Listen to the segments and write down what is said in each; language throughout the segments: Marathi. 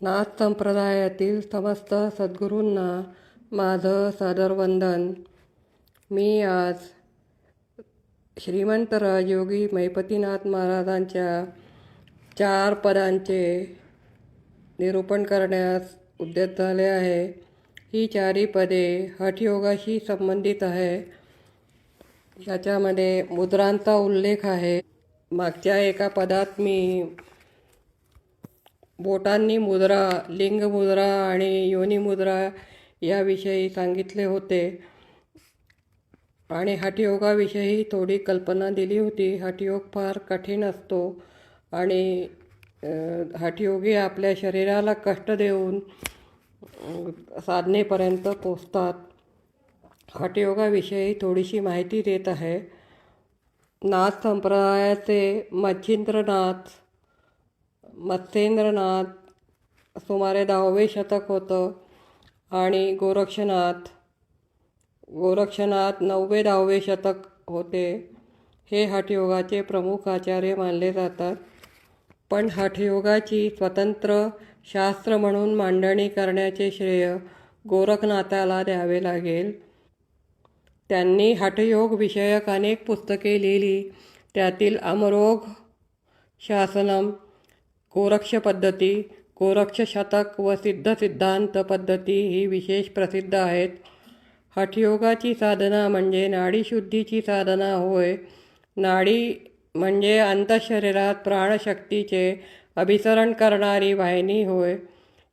नाथ संप्रदायातील समस्त सद्गुरूंना माझं सादर वंदन मी आज श्रीमंत राजयोगी मैपतीनाथ महाराजांच्या चार पदांचे निरूपण करण्यास उद्यत झाले आहे. ही चारही पदे हठयोगाशी संबंधित आहे. याच्यामध्ये मुद्रांचा उल्लेख आहे. मागच्या एका पदात मी बोटांनी मुद्रा लिंग मुद्रा आणि योनी मुद्रा याविषयी सांगितले होते. आणि हठयोगाविषयी थोडी कल्पना दिली होती. हठयोग फार कठीण असतो आणि हठयोगी आपल्या शरीराला कष्ट देऊन साधनेपर्यंत पोचतात हठयोगाविषयी थोडीशी माहिती देत आहे. नाथ संप्रदायाचे मच्छिंद्रनाथ मत्स्येंद्रनाथ सुमारे दहावे शतक होतं. आणि गोरक्षनाथ गोरक्षनाथ नववे दहावे शतक होते. हे हठयोगाचे प्रमुख आचार्य मानले जातात. पण हठयोगाची स्वतंत्र शास्त्र म्हणून मांडणी करण्याचे श्रेय गोरखनाथाला द्यावे लागेल. त्यांनी हठयोग विषयक अनेक पुस्तके लिहिली. त्यातील अमरोग शासनम कोरक्ष पद्धती कोरक्ष शतक व सिद्ध सिद्धांत पद्धती ही विशेष प्रसिद्ध आहेत. हठयोगाची साधना म्हणजे नाडीशुद्धीची साधना होय. नाडी म्हणजे अंतशरीरात प्राणशक्तीचे अभिसरण करणारी वाहिनी होय.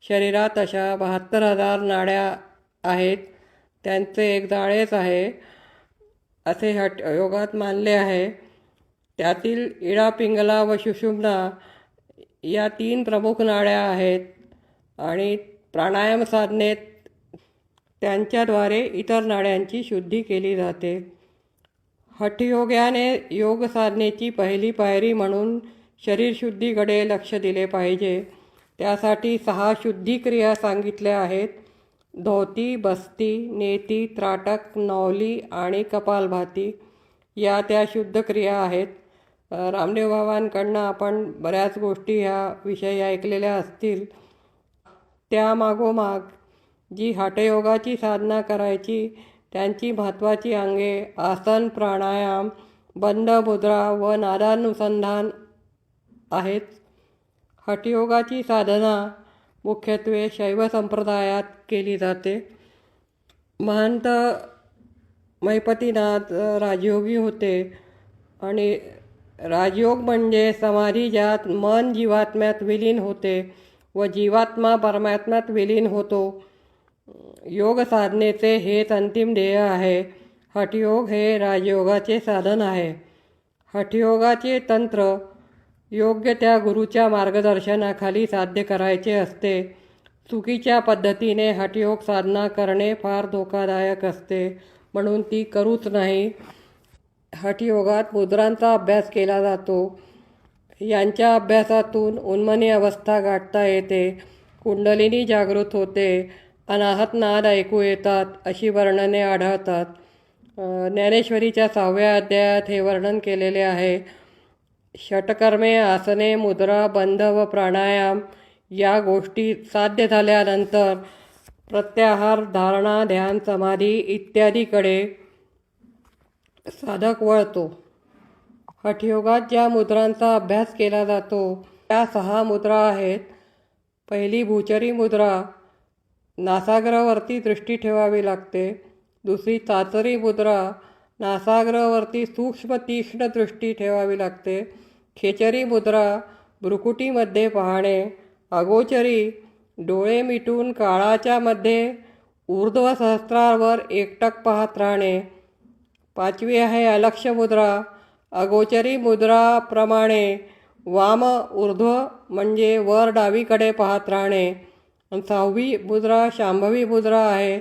शरीरात अशा बहात्तर हजार नाड्या आहेत. त्यांचे एक जाळेच आहे असे हट योगात मानले आहे. त्यातील इडा पिंगला व सुषुम्ना या तीन प्रमुख नाड्या आहेत आणि प्राणायाम साधनेत त्यांच्याद्वारे इतर नाड्यांची शुद्धी केली जाते. हठयोग्याने योग साधनेची पहिली पायरी म्हणून शरीरशुद्धीकडे लक्ष दिले पाहिजे. त्यासाठी सहा शुद्धी क्रिया सांगितल्या आहेत. धोती बस्ती नेती त्राटक नवली आणि कपालभाती या त्या शुद्ध क्रिया आहेत. रामदेव बाबांकडनं आपण बऱ्याच गोष्टी ह्या विषयी ऐकलेल्या असतील. त्यामागोमाग जी हटयोगाची साधना करायची त्यांची महत्त्वाची अंगे आसन प्राणायाम बंद मुद्रा व नादानुसंधान आहेत. हटयोगाची साधना मुख्यत्वे शैव संप्रदायात केली जाते. महंत महिपतीनाथ राजयोगी होते आणि राजयोग म्हणजे समाधी ज्यात मन जीवात्म्यात विलीन होते व जीवात्मा परमात्म्यात विलीन होतो. योग साधनेचे हेच अंतिम ध्येय आहे. हठयोग हे राजयोगाचे साधन आहे. हठयोगाचे तंत्र योग्य त्या गुरुच्या मार्गदर्शनाखाली साध्य करायचे असते. चुकीच्या पद्धतीने हठयोग साधना करणे फार धोकादायक असते म्हणून ती करूच नाही. हठयोगात मुद्रांचा अभ्यास केला जातो. यांच्या अभ्यासातून उन्मनी अवस्था गाठता येते कुंडलिनी जागृत होते अनाहत नाद ऐकू येतात अशी वर्णने आढळतात. ज्ञानेश्वरीच्या सहाव्या अध्यायात हे वर्णन केलेले आहे. षटकर्मे आसने मुद्रा बंध व प्राणायाम या गोष्टी साध्य झाल्यानंतर प्रत्याहार धारणा ध्यान समाधी इत्यादीकडे साधक वळतो. हठयोगात ज्या मुद्रांचा अभ्यास केला जातो त्या सहा मुद्रा आहेत. पहिली भूचरी मुद्रा नासाग्रहवरती दृष्टी ठेवावी लागते. दुसरी चाचरी मुद्रा नासाग्रहवरती सूक्ष्म तीक्ष्ण दृष्टी ठेवावी लागते. खेचरी मुद्रा भ्रुकुटीमध्ये पाहणे. अगोचरी डोळे मिटून काळाच्या मध्ये ऊर्ध्वसहस्रावर एकटक पाहत राहणे. पाचवी आहे अलक्ष मुद्रा. अगोचरी मुद्राप्रमाणे वाम ऊर्ध्व म्हणजे वर डावीकडे पाहत राहणे. सहावी मुद्रा शांभवी मुद्रा आहे.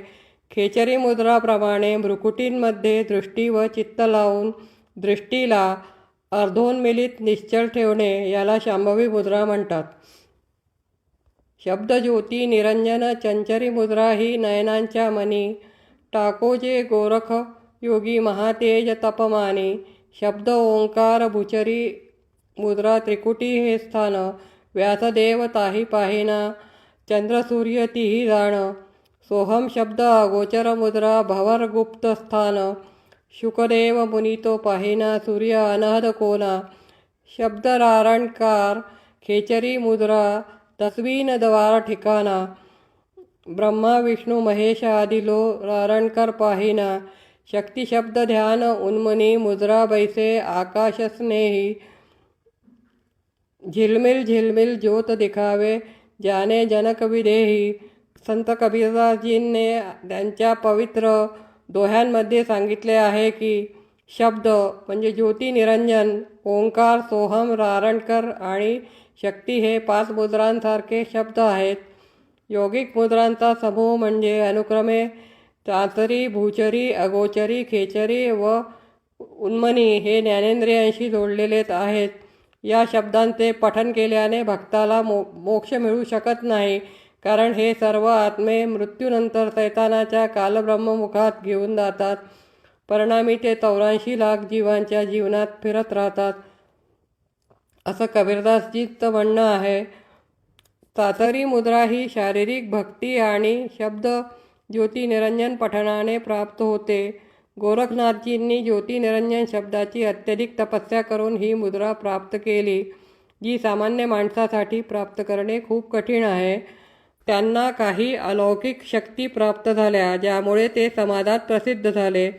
खेचरी मुद्राप्रमाणे भ्रुकुटींमध्ये दृष्टी व चित्त लावून दृष्टीला अर्धोन्मिलित निश्चल ठेवणे याला शांभवी मुद्रा म्हणतात. शब्दज्योती निरंजन चंचरी मुद्रा ही नयनांच्या मनी. टाकोजे गोरख योगी महातेज तपमानी शब्द ओंकार भुचरी मुद्रा त्रिकुटी हे स्थान व्यासदेव ताही पाहिना चंद्रसूर्य तीही जाण सोहम शब्द गोचर मुद्रा भवर गुप्त स्थान शुकदेव मुनितो पाहिना सूर्य अनहद कोना शब्द रारणकार खेचरी मुद्रा तस्वीन द्वार ठिकाणा ब्रह्मा विष्णू महेश आदिलो रारणकर पाहिना शक्ती शब्द ध्यान उन्मनी मुद्रा बैसे आकाश स्नेही झिलमिल झिलमिल ज्योत दिखावे ज्याने जनक विदेही। संत कबीरदासजींनी त्यांच्या पवित्र दोह्यांमध्ये सांगितले आहे की, शब्द म्हणजे ज्योती निरंजन, ओंकार सोहम रारणकर आणि शक्ती हे पाच मुद्रांसारखे शब्द आहेत. योगिक मुद्रांचा समूह म्हणजे अनुक्रमे चाचरी भूचरी अगोचरी खेचरी व उन्मनी हे ज्ञानेंद्रियांशी जोडलेलेच आहेत. या शब्दांचे पठन केल्याने भक्ताला मो मोक्ष मिळू शकत नाही. कारण हे सर्व आत्मे मृत्यूनंतर सैतानाच्या कालब्रह्ममुखात घेऊन जातात. परिणामी ते चौऱ्याऐंशी लाख जीवांच्या जीवनात फिरत राहतात. असं कबीरदासजीचं म्हणणं आहे. चातरी मुद्रा ही शारीरिक भक्ती आणि शब्द ज्योती निरंजन पठणाने प्राप्त होते. गोरखनाथजींनी ज्योती निरंजन शब्दाची अत्यधिक तपस्या करून ही मुद्रा प्राप्त केली जी सामान्य माणसासाठी प्राप्त करणे खूप कठीण आहे. त्यांना काही अलौकिक शक्ती प्राप्त झाल्या ज्यामुळे ते समाजात प्रसिद्ध झाले.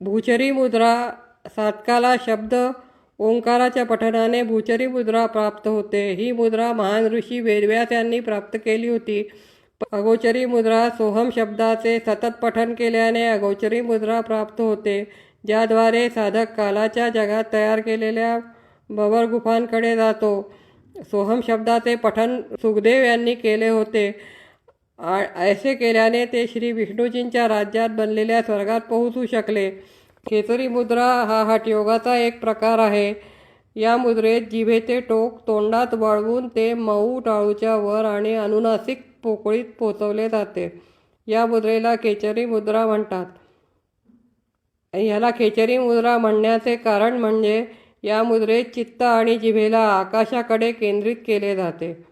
भूचरी मुद्रा सातकाला शब्द ओंकाराच्या पठणाने भूचरी मुद्रा प्राप्त होते. ही मुद्रा महान ऋषी वेदव्यास यांनी प्राप्त केली होती. अगोचरी मुद्रा सोहम शब्दाचे सतत पठन केल्याने अगोचरी मुद्रा प्राप्त होते ज्याद्वारे साधक कालाच्या जगात तयार केलेल्या बबर गुफांकडे जातो. सोहम शब्दाचे पठन सुखदेव यांनी केले होते. आ ऐसे केल्याने ते श्री विष्णूजींच्या राज्यात बनलेल्या स्वर्गात पोहोचू शकले. खेचरी मुद्रा हा हठयोगाचा एक प्रकार आहे. या मुद्रेत जिभेचे टोक तोंडात वळवून ते मऊ टाळूच्या वर आणि अनुनासिक पोकळीत पोचवले जाते. या मुद्रेला खेचरी मुद्रा म्हणतात. ह्याला खेचरी मुद्रा म्हणण्याचे कारण म्हणजे या मुद्रेत चित्त आणि जिभेला आकाशाकडे केंद्रित केले जाते.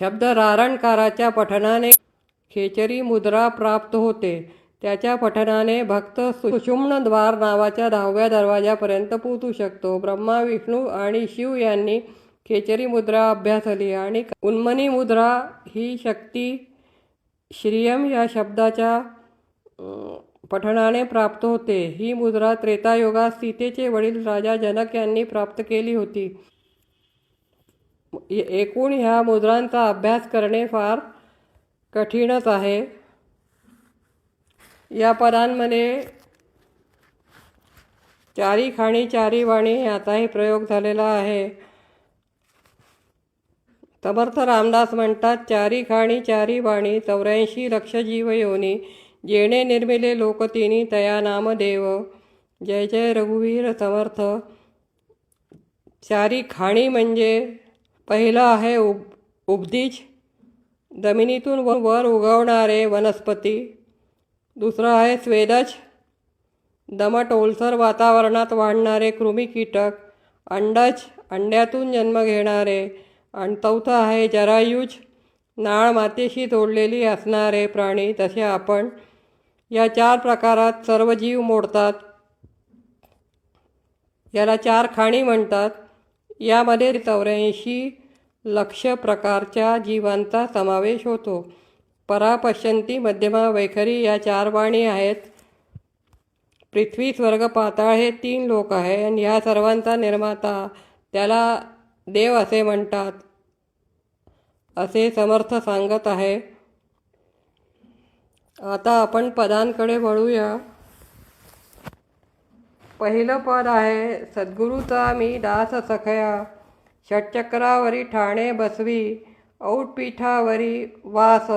शब्द रारणकाराच्या पठनाने खेचरी मुद्रा प्राप्त होते. त्याच्या पठनाने भक्त सुषुम्नद्वार नावाच्या दहाव्या दरवाजापर्यंत पोचू शकतो. ब्रह्मा विष्णू आणि शिव यांनी खेचरी मुद्रा अभ्यासली आणि उन्मनी मुद्रा ही शक्ती श्रियम या शब्दाच्या पठणाने प्राप्त होते. ही मुद्रा त्रेतायुगात सीतेचे वडील राजा जनक यांनी प्राप्त केली होती. एकूण ह्या मुद्रांचा अभ्यास करणे फार कठीणच आहे. या पदांमध्ये चारी खाणी, चारी वाणी याचाही प्रयोग झालेला आहे. समर्थ रामदास म्हणतात चारी खाणी चारी वाणी चौऱ्याऐंशी लक्ष जीव योनी जेणे निर्मिले लोकतिनी तया नामदेव जय जय रघुवीर समर्थ। चारी खाणी म्हणजे पहिलं आहे उब उबदीज जमिनीतून व वर उगवणारे वनस्पती. दुसरं आहे स्वेदज दमट ओलसर वातावरणात वाढणारे कृमी कीटक अंडज अंड्यातून जन्म घेणारे आणि चौथं आहे जरायुज. नाळ मातेशी जोडलेली असणारे प्राणी तसे आपण या चार प्रकारात सर्व जीव मोडतात याला चार खाणी म्हणतात. यामध्ये चौऱ्याऐंशी लक्ष प्रकारच्या जीवांचा समावेश होतो. परापश्यंती मध्यमा वैखरी या चार वाणी आहेत. पृथ्वी स्वर्ग पाताळ हे तीन लोक आहे आणि ह्या सर्वांचा निर्माता त्याला देव असे म्हणतात. असे समर्थ सांगत आहे. आता आपण पदांकडे वळूया. पहिलं पद आहे सद्गुरूचा मी दास सखया षटचक्रावरी ठाणे बसवी औटपीठावरी वास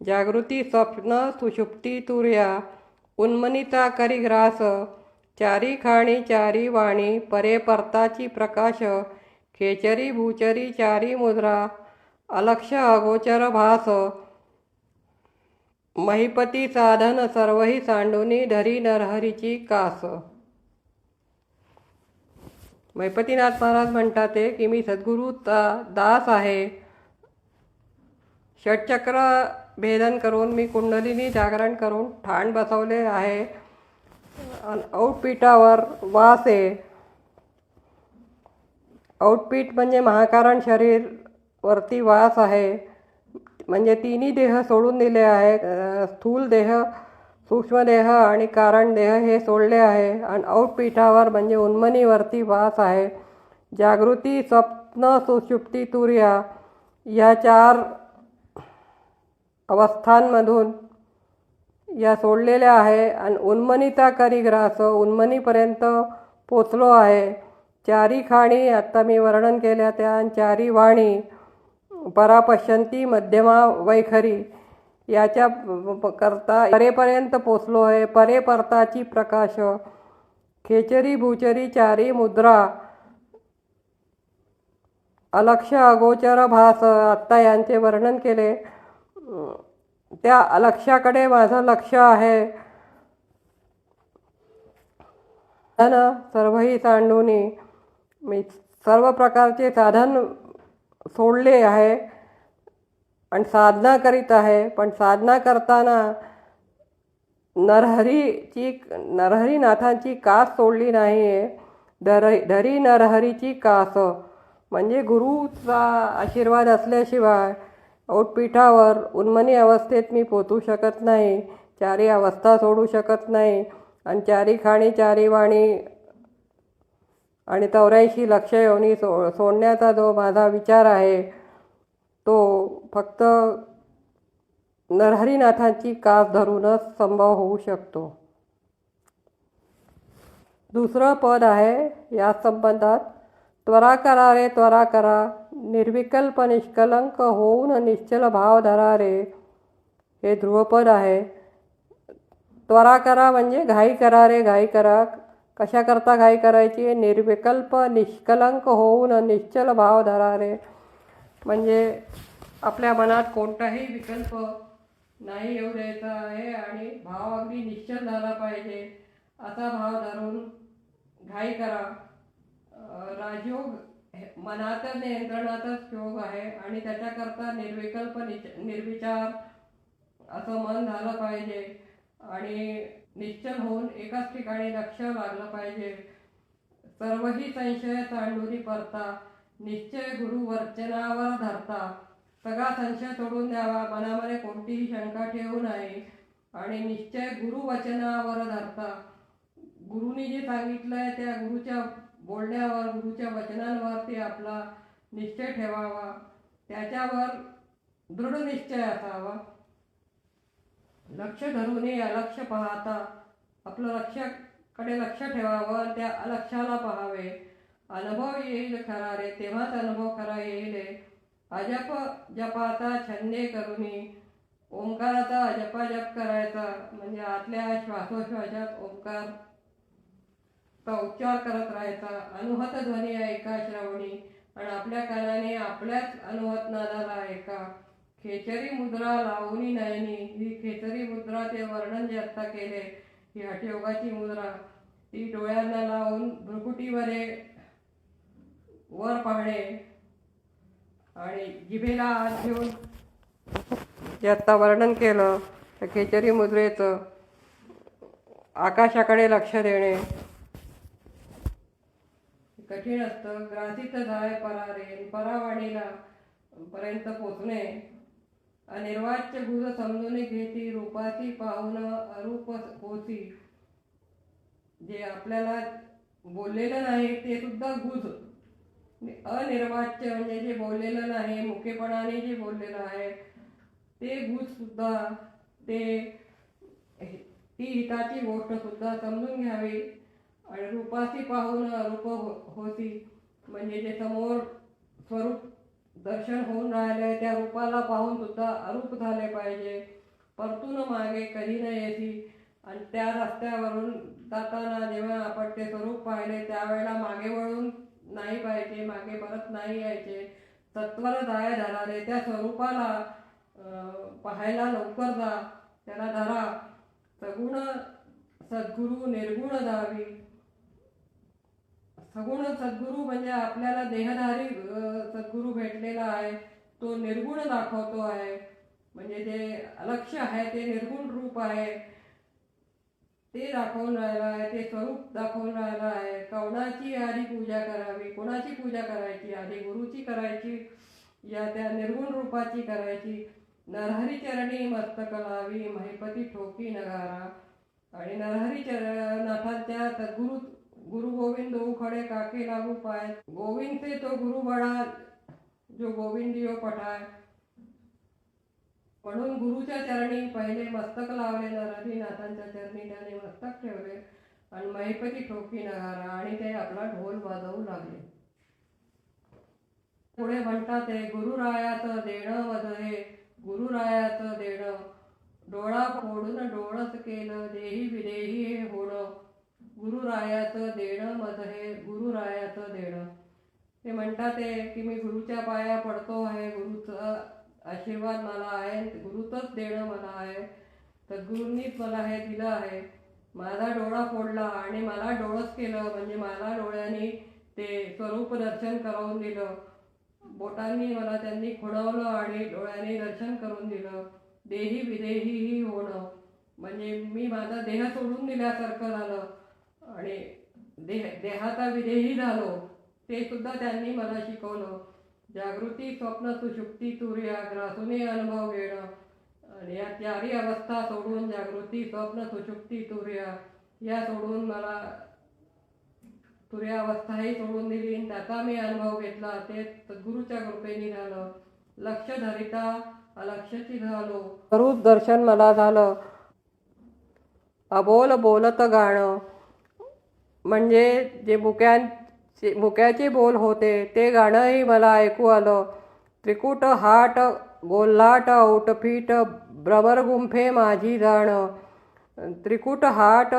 जागृती स्वप्न सुषुप्ती तुर्या उन्मनिता करी ग्रास चारी खाणी चारी वाणी परे परताची प्रकाश खेचरी भूचरी चारी मुद्रा अलक्ष अगोचर भास महिपती साधन सर्वही सांडुनी धरी नरहरीची कास. महिपतीनाथ महाराज म्हणतात ते की मी सद्गुरूचा दास आहे. षटचक्र भेदन करून मी कुंडलिनी जागरण करून ठाण बसवले आहे. अन औटपीठावर वास आहे. औटपीठ म्हणजे महाकारण शरीर वरती वास आहे. म्हणजे तिन्ही देह सोडून दिले आहे. स्थूल देह सूक्ष्मदेह आणि कारण देह हे सोडले आहे. आणि औटपीठावर म्हणजे उन्मनीवरती वास आहे. जागृती स्वप्न सुषुप्ती तुर्या या चार अवस्थांमधून या सोडलेल्या आहे. आणि उन्मनीचा करी ग्रास उन्मनीपर्यंत पोचलो आहे. चारी खाणी आत्ता मी वर्णन केल्या त्या चारी वाणी परापश्यंती मध्यमा वैखरी याच्या प- करता परेपर्यंत पोचलो आहे. परे परताची प्रकाश खेचरी भूचरी चारी मुद्रा अलक्ष अगोचर भास आत्ता यांचे वर्णन केले. त्या अलक्षाकडे माझं लक्ष आहे. धन सर्वही सांडूनी मी सर्व प्रकारचे साधन सोडले आहे आणि साधना करीत आहे. पण साधना करताना नरहरीची नरहरीनाथांची कास सोडली नाही आहे धर धरी नरहरीची कास. म्हणजे गुरुचा आशीर्वाद असल्याशिवाय औटपीठावर उन्मनी अवस्थेत मी पोचू शकत नाही. चारी अवस्था सोडू शकत नाही. आणि चारी खाणी चारी वाणी आणि चौऱ्याऐंशी लक्ष योनी सो सोडण्याचा जो माझा विचार आहे तो फक्त नरहरीनाथांची कास धरूनच संभव होऊ शकतो. दुसरं पद आहे या संबंधात त्वरा करा रे त्वरा करा. निर्विकल्प निष्कलंक होऊन निश्चल भाव धरा रे. हे ध्रुवपद आहे. त्वरा करा म्हणजे घाई करा रे घाई करा. कशाकरता घाई करायची? निर्विकल्प निष्कलंक होऊन निश्चल भाव धरा रे म्हणजे आपल्या मनात कोणताही विकल्प नाही येऊ द्यायचा आहे आणि भाव अगदी निश्चल झाला पाहिजे. असा भाव धरून घाई करा. राजयोग हे नियंत्रणातच योग आहे आणि त्याच्याकरता निर्विकल्प निच निर्विचार असं मन झालं पाहिजे. आणि निश्चल होऊन एकाच ठिकाणी लक्ष लागलं पाहिजे. सर्वही संशय तांडुरी परता. निश्चय गुरु वचनावर धरता. सगळा संशय सोडून द्यावा. मनामध्ये कोणतीही शंका ठेवू नये. आणि निश्चय गुरु वचनावर धरता. गुरुनी जे सांगितलंय त्या गुरुच्या बोलण्यावर गुरुच्या वचनांवरती आपला निश्चय ठेवावा. त्याच्यावर दृढ निश्चय असावा. लक्ष धरून अलक्ष पाहता. आपलं लक्षाकडे लक्ष ठेवावं आणि त्या अलक्षाला पाहावे. अनुभव येईल खरा रे तेव्हाच अनुभव खरा येईल अजप जपाचा छंदे करुनी. ओंकाराचा जपाजप करायचा म्हणजे आतल्या श्वासोश्वासात ओंकार चा उच्चार करत राहायचा. अनुहत ध्वनी ऐका श्रवणी आणि आपल्या कानाने आपल्याच अनुहत नादाला ऐका खेचरी मुद्रा लावणी नयनी ही खेचरी मुद्रा ते वर्णन जे आत्ता केले ही हठयोगाची मुद्रा. ती डोळ्यांना लावून भ्रुकुटीवरे वर पाहणे आणि जिभेला हात घेऊन जे आत्ता वर्णन केलं तर खेचरी मुद्रेचं आकाशाकडे लक्ष देणे. कठीण असतं ग्रासित जाय परारे परावाणीला पर्यंत पोचणे. अनिर्वाच्य गुज समजून घेती रूपाची पाहून अरूप होती. जे आपल्याला बोललेलं नाही ते सुद्धा गुज म्हणजे अनिर्वाच्य म्हणजे जे बोललेलं नाही मुखेपणाने जे बोललेलं आहे ते गुज सुद्धा ते ती हिताची गोष्ट सुद्धा समजून घ्यावी. आणि रूपाशी पाहून रूप हो- होती. म्हणजे जे समोर स्वरूप दर्शन होऊन राहिले त्या रूपाला पाहून सुद्धा अरूप झाले पाहिजे. परतून मागे कधी नाही येती. आणि त्या रस्त्यावरून जाताना जेव्हा आपण ते स्वरूप पाहिले त्यावेळेला मागे वळून नाही पाहिजे मागे परत नाही यायचे. सत्वर जाय धरारे त्या स्वरूपाला पाहायला लवकर जा. त्याला धरा. सगुण सद्गुरू निर्गुण जावी. सगुण सद्गुरू म्हणजे आपल्याला देहधारी सद्गुरू भेटलेला आहे. तो निर्गुण दाखवतो आहे. म्हणजे जे अलक्ष आहे ते निर्गुण रूप आहे. ते दाखवून राहिलं आहे ते स्वरूप दाखवून राहिलं आहे. कवणाची आधी पूजा करावी कोणाची पूजा करायची? आधी गुरुची करायची या त्या निर्गुण रूपाची करायची. नरहरी चरणी मस्तक लावी महिपती ठोकी नगारा. आणि नरहरी चर नाथांच्या सद्गुरू गुरु गोविंद उखड़े खडे काके लागू पाय गोविंद से तो गुरु बडा जो गोविंदियो पठाय म्हणून गुरुच्या चरणी पहिले मस्तक लावले नरहरीनाथांच्या चरणी त्याने मस्तक ठेवले आणि महिपती ठोकी नगारा आणि ते आपला ढोल वाजवू लागले. पुढे म्हणतात ते गुरुरायाचं देणं वदहे गुरुरायाचं देणं डोळा फोडून डोळस केलं देही विदेही हे होणं गुरुरायाचं देणं मद हे गुरुरायाचं देणं. ते म्हणतात आहे की मी गुरुच्या पाया पडतो आहे गुरुचा आशीर्वाद मला आहे गुरुतच देणं मला आहे. तर गुरुंनीच मला हे दिलं आहे. माझा डोळा फोडला आणि मला डोळंच केलं म्हणजे मला डोळ्यांनी ते स्वरूप दर्शन करून दिलं. बोटांनी मला त्यांनी खुणवलं आणि डोळ्यांनी दर्शन करून दिलं. देही विदेही होणं. म्हणजे मी माझा देह सोडून दिल्यासारखं झालं. आणि देह देहाचा विदेही झालो ते सुद्धा त्यांनी मला शिकवलं. जागृती स्वप्न सुशुक्ती तुर्या ग्रासुने अनुभव घेणं. आणि या चारही अवस्था सोडून जागृती स्वप्न सुशुक्ती तुर्या या सोडून मला तुर्यावस्थाही सोडून दिली. त्याचा मी अनुभव घेतला. ते सद्गुरूच्या कृपेने झालं. लक्ष धरिता अलक्षची झालो. स्वरूप दर्शन मला झालं. अबोल बोलत गाणं. म्हणजे जे मुक्यांचे मुक्याचे बोल होते ते गाणंही मला ऐकू आलं. त्रिकुट हाट गोल्हाट औटफीट भ्रमरगुंफे माझी जाण. त्रिकुट हाट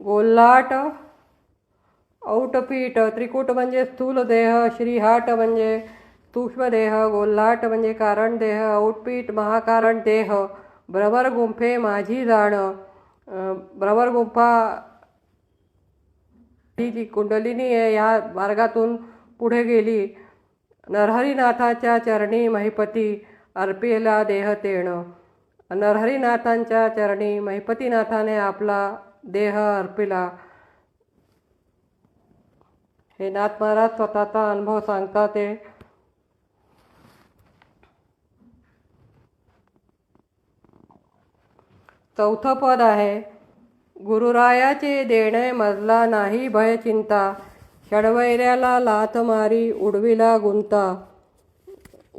गोल्हाट औटफीट त्रिकूट म्हणजे स्थूल देह श्रीहाट म्हणजे सूक्ष्मदेह गोल्हाट म्हणजे कारण देह औटपीठ महाकारण देह. भ्रमर गुंफे माझी जाण. भ्रमर ही जी कुंडलिनी आहे या मार्गातून पुढे गेली. नरहरीनाथाच्या चरणी महिपती अर्पिला देह तेणं. नरहरीनाथांच्या चरणी महिपतीनाथाने आपला देह अर्पिला. हे नाथ महाराज स्वतःचा अनुभव सांगतात ते. चौथं पद आहे. गुरुरायाचे देणे मजला नाही भय चिंता. षडवैऱ्याला लाथ मारी उडविला गुंता.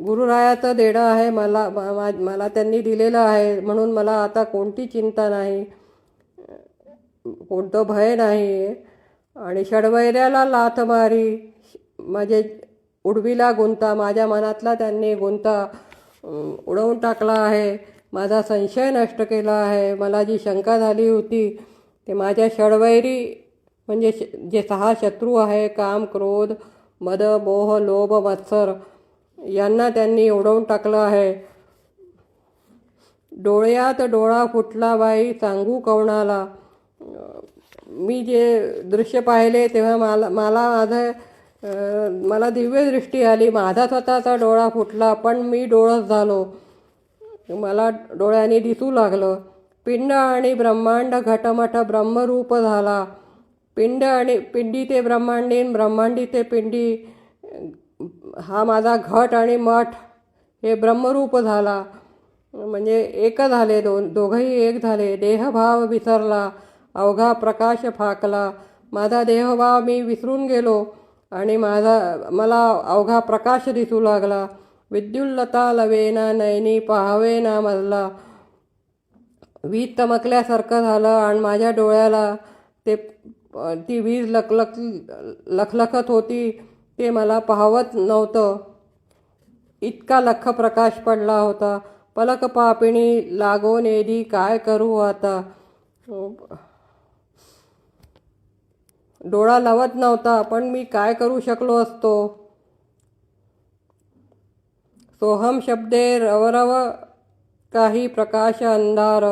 गुरुरायाचं देणं आहे मला मा- मला त्यांनी दिलेलं आहे म्हणून मला आता कोणती चिंता नाही कोणतं भय नाही. आणि षडवैऱ्याला लाथ मारी माझे उडविला गुंता माझ्या मनातला त्यांनी गुंता उडवून टाकला आहे. माझा संशय नष्ट केला आहे. मला जी शंका झाली होती ते माझ्या षडवैरी म्हणजे श- जे सहा शत्रू आहे काम क्रोध मद मोह लोभ मत्सर यांना त्यांनी उडवून टाकलं आहे. डोळ्यात डोळा फुटला बाई सांगू कवणाला मी जे दृश्य पाहिले तेव्हा मला मला माझं मला दिव्यदृष्टी आली. माझा स्वतःचा डोळा फुटला पण मी डोळस झालो. मला डोळ्यांनी दिसू लागलं. पिंड आणि ब्रह्मांड घटमठ ब्रह्मरूप झाला. पिंड आणि पिंडी ते ब्रह्मांडी ब्रह्मांडी ते पिंडी हा माझा घट आणि मठ हे ब्रह्मरूप झाला. म्हणजे एक झाले दोन दोघंही एक झाले. देहभाव विसरला अवघा प्रकाश फाकला. माझा देहभाव मी विसरून गेलो आणि माझा मला अवघा प्रकाश दिसू लागला. विद्युल्लता लवेना नयनी पाहावेना मजला वीज चमकल्यासारखं झालं आणि माझ्या डोळ्याला ते ती वीज लखलख लखलखत होती ते मला पाहवत नव्हतं. इतका लख प्रकाश पडला होता. पलक पापिणी लागो येदी काय करू आता? डोळा लावत नव्हता पण मी काय करू शकलो असतो? सोहम शब्दे रवरव काही प्रकाश अंधार.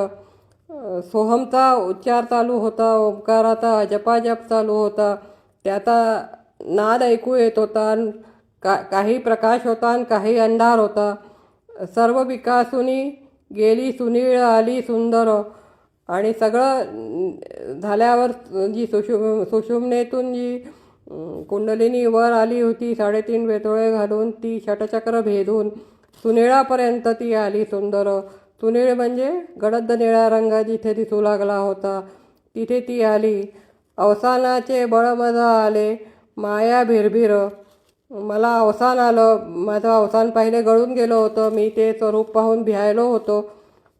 सोहमचा उच्चार चालू होता ओंकाराचा जपाजप चालू होता. त्याचा नाद ऐकू येत होता का काही प्रकाश होता आणि काही अंधार होता. सर्व विकासुनी गेली सुनीळ आली सुंदर. आणि सगळं झाल्यावर जी सुशु सुषुम्नेतून जी कुंडलिनी वर आली होती साडेतीन वेतोळे घालून ती षटचक्र भेदून सुनेळापर्यंत ती आली सुंदर. सुनीळ म्हणजे गडद निळा रंग जिथे दिसू लागला होता तिथे ती आली. अवसानाचे बळमजा आले माया भिरभिर. मला अवसान आलं माझं अवसान पहिले गळून गेलो होतं मी ते स्वरूप पाहून भिहायलो होतो.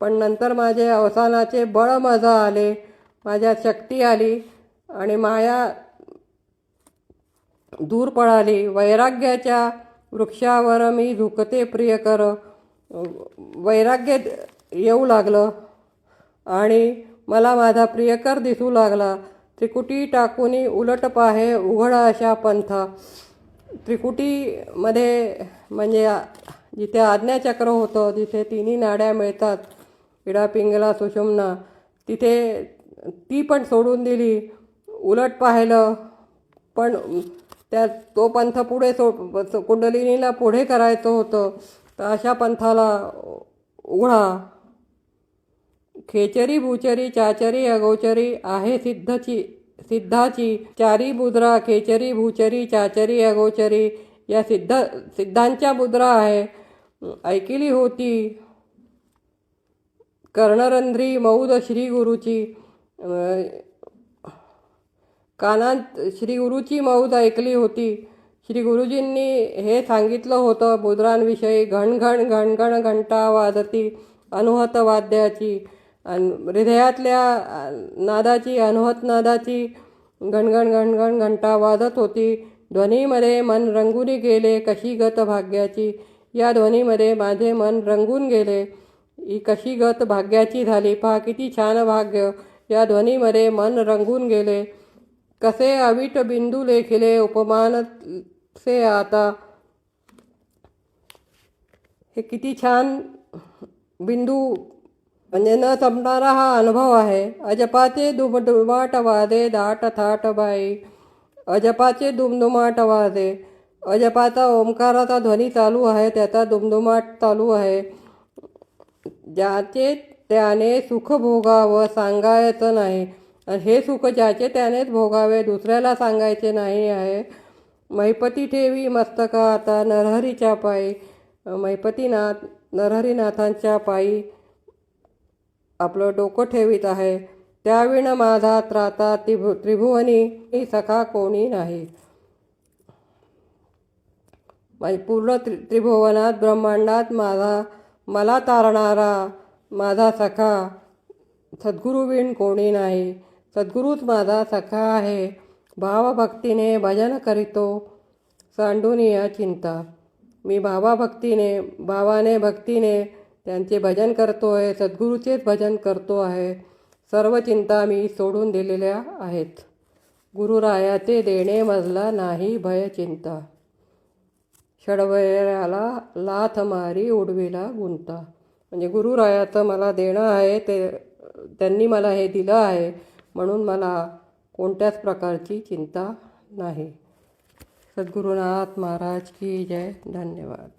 पण नंतर माझे अवसानाचे बळ मजा आले माझ्यात शक्ती आली आणि माया दूर पळाली. वैराग्याच्या वृक्षावर मी झुकते प्रियकर वैराग्य येऊ लागलं आणि मला माझा प्रियकर दिसू लागला. त्रिकुटी टाकूनी उलट पाहे उघडा अशा पंथा. त्रिकुटीमध्ये म्हणजे जिथे आज्ञाचक्र होतं जिथे तिन्ही नाड्या मिळतात इडा पिंगला सुषुम्ना तिथे ती पण सोडून दिली. उलट पाहिलं पण त्या तो पंथ पुढे सो कुंडलिनीला पुढे करायचं होतं. तर अशा पंथाला उघडा. खेचरी भूचरी चाचरी अगोचरी आहे सिद्धची सिद्धाची. चारी मुद्रा खेचरी भूचरी चाचरी अगोचरी या सिद्ध सिद्धांच्या मुद्रा आहे. ऐकिली होती. कर्णरंध्री मौद श्री गुरुची. कानात श्री गुरुची मौज ऐकली होती. श्री गुरुजींनी हे सांगितलं होतं मुद्रांविषयी घणघण घणघण घंटा वाजती अनुहत वाद्याची अन हृदयातल्या नादाची अनुहत नादाची घणघण घणघण घंटा वाजत होती. ध्वनीमध्ये मन रंगून गेले कशी गत भाग्याची. या ध्वनीमध्ये माझे मन रंगून गेले. ही कशी गत भाग्याची झाली. पहा किती छान भाग्य. या ध्वनीमध्ये मन रंगून गेले. कसे अविट बिंदू लेखिले उपमान से आता? हे किती छान बिंदू म्हणजे न संपणारा हा अनुभव आहे. अजपाचे दुमदुमाट वादे दाट थाट बाई. अजपाचे दुमदुमाट वादे अजपाचा ओंकाराचा ध्वनी चालू आहे त्याचा दुमदुमाट चालू आहे. ज्याचे त्याने सुख भोगावं सांगायचं नाही. हे सुख ज्याचे त्यानेच भोगावे दुसऱ्याला सांगायचे नाही आहे. मैपती ठेवी मस्तका आता नरहरीच्या पायी. मैपतीनाथ नरहरीनाथांच्या पायी आपलं डोकं ठेवीत आहे. त्याविण माझा त्राता त्रिभु त्रिभुवनी ही सखा कोणी नाही. म्हणजे पूर्ण त्रि त्रिभुवनात ब्रह्मांडात माझा मला तारणारा माझा सखा सद्गुरुविण कोणी नाही. सद्गुरूच माझा सखा आहे. भावभक्तीने भजन करीतो. सांडून या चिंता. मी भावाभक्तीने भावाने भक्तीने त्यांचे भजन करतो आहे सद्गुरूचेच भजन करतो आहे. सर्व चिंता मी सोडून दिलेल्या आहेत. गुरुरायाचे देणे मजला नाही भय चिंता. षडवयाला लाथ मारी उडविला गुंता. म्हणजे गुरुरायाचं मला देणं आहे ते त्यांनी मला हे दिलं आहे. म्हणून मला कोणत्याच प्रकारची चिंता नाही. सद्गुरुनाथ महाराज की जय. धन्यवाद.